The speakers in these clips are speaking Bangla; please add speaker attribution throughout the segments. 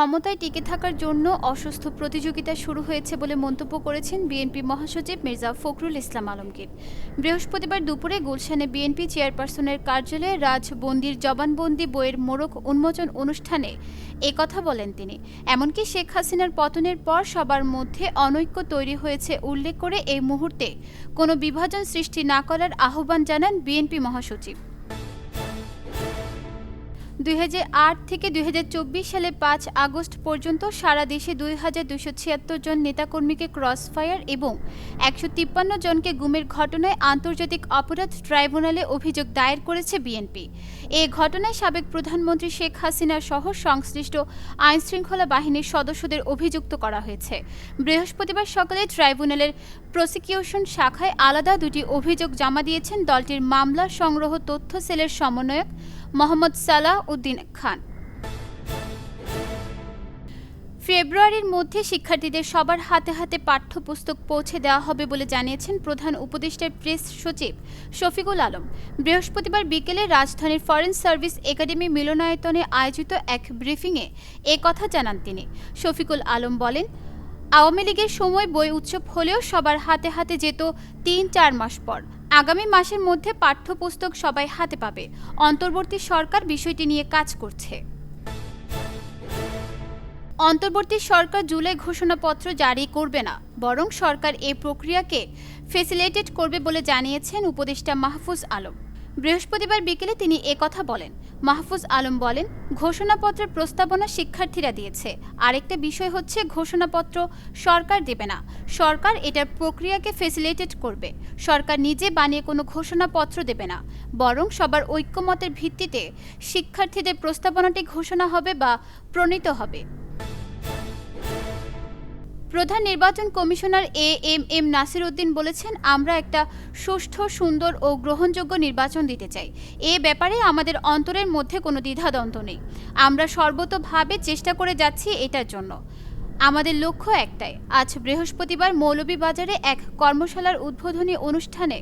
Speaker 1: ক্ষমতায় টিকে থাকার জন্য অসুস্থ প্রতিযোগিতা শুরু হয়েছে বলে মন্তব্য করেছেন বিএনপি মহাসচিব মির্জা ফখরুল ইসলাম আলমগীর। বৃহস্পতিবার দুপুরে গুলশানে বিএনপি চেয়ারপারসনের কার্যালয়ে রাজবন্দির জবানবন্দি বইয়ের মোড়ক উন্মোচন অনুষ্ঠানে কথা বলেন তিনি। এমনকি শেখ হাসিনার পতনের পর সবার মধ্যে অনৈক্য তৈরি হয়েছে উল্লেখ করে এই মুহূর্তে কোনো বিভাজন সৃষ্টি না করার আহ্বান জানান বিএনপি মহাসচিব। দুই হাজার আট থেকে দুই হাজার চব্বিশ সালে পাঁচ আগস্ট পর্যন্ত সারা দেশে দুই হাজার দুশো ছিয়াত্তর জন নেতাকর্মীকে ক্রস ফায়ার এবং একশো তিপ্পান্ন জনকে গুমের ঘটনায় আন্তর্জাতিক অপরাধ ট্রাইব্যুনালে অভিযোগ দায়ের করেছে বিএনপি। এ ঘটনায় সাবেক প্রধানমন্ত্রী শেখ হাসিনা সহ সংশ্লিষ্ট আইনশৃঙ্খলা বাহিনীর সদস্যদের অভিযুক্ত করা হয়েছে। বৃহস্পতিবার সকালে ট্রাইব্যুনালের প্রসিকিউশন শাখায় আলাদা দুটি অভিযোগ জমা দিয়েছেন দলটির মামলা সংগ্রহ তথ্য সেলের সমন্বয়ক মোহাম্মদ সালাহ উদ্দিন খান। ফেব্রুয়ারির মধ্যে শিক্ষার্থীদের সবার হাতে হাতে পাঠ্যপুস্তক পৌঁছে দেওয়া হবে বলে জানিয়েছেন প্রধান উপদেষ্টার প্রেস সচিব শফিকুল আলম। বৃহস্পতিবার বিকেলে রাজধানীর ফরেন সার্ভিস একাডেমি মিলনায়তনে আয়োজিত এক ব্রিফিংয়ে এ কথা জানান তিনি। শফিকুল আলম বলেন, আওয়ামী লীগের সময় বই উৎসব হলেও সবার হাতে হাতে যেত তিন চার মাস পর। আগামী মাসের মধ্যে পাঠ্যপুস্তক সবাই হাতে পাবে। অন্তর্বর্তী সরকার বিষয়টি নিয়ে কাজ করছে। অন্তর্বর্তী সরকার জুলাই ঘোষণাপত্র জারি করবে না, বরং সরকার এই প্রক্রিয়াকে ফেসিলিটেট করবে বলে জানিয়েছেন উপদেষ্টা মাহফুজ আলম। বৃহস্পতিবার বিকেলে তিনি কথা বলেন। মাহফুজ আলম বলেন, ঘোষণাপত্রের প্রস্তাবনা শিক্ষার্থীরা দিয়েছে। আরেকটা বিষয় হচ্ছে ঘোষণাপত্র সরকার দেবে না। সরকার এটার প্রক্রিয়াকে ফেসিলিটেট করবে। সরকার নিজে বানিয়ে কোনো ঘোষণাপত্র দেবে না। বরং সবার ঐক্যমতের ভিত্তিতে শিক্ষার্থীদের প্রস্তাবনাটি ঘোষণা হবে বা প্রণীত হবে। প্রধান নির্বাচন commissioner A M M Nasir Uddin বলেছেন, আমরা একটা সুষ্ঠু, সুন্দর ও গ্রহণযোগ্য নির্বাচন দিতে চাই। এ ব্যাপারে আমাদের অন্তরের মধ্যে কোনো দ্বিধাদ্বন্দ্ব নেই। আমরা সর্বতোভাবে চেষ্টা করে যাচ্ছি এটার জন্য। আমাদের লক্ষ্য একটাই, আজ বৃহস্পতিবার মৌলভীবাজারে এক কর্মশালার উদ্বোধনী অনুষ্ঠানে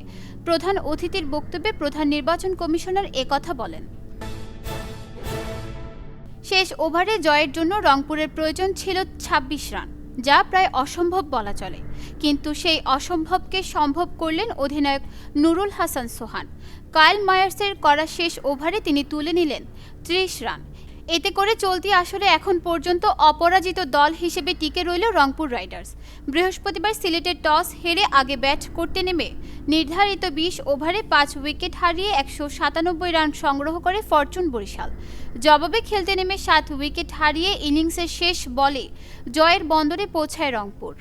Speaker 1: প্রধান অতিথির বক্তব্যে প্রধান নির্বাচন কমিশনার কথা বলেন। শেষ ওভারে জয়ের জন্য রংপুরের প্রয়োজন ছিল ২৬ রান। যা প্রায় অসম্ভব বলা চলে। কিন্তু সেই অসম্ভবকে সম্ভব করলেন অধিনায়ক নুরুল হাসান সোহান। কায়েল মায়ার্সের করা শেষ ওভারে তিনি তুলে নিলেন ত্রিশ রান। এতে করে চলতি আসলে এখন পর্যন্ত অপরাজিত দল হিসেবে টিকে রইল রংপুর রাইডার্স। বৃহস্পতিবার সিলেটের টস হেরে আগে ব্যাট করতে নেমে নির্ধারিত বিশ ওভারে পাঁচ উইকেট হারিয়ে একশো সাতানব্বই রান সংগ্রহ করে ফরচুন বরিশাল। জবাবে খেলতে নেমে সাত উইকেট হারিয়ে ইনিংসের শেষ বলে জয়ের বন্দরে পৌঁছায় রংপুর।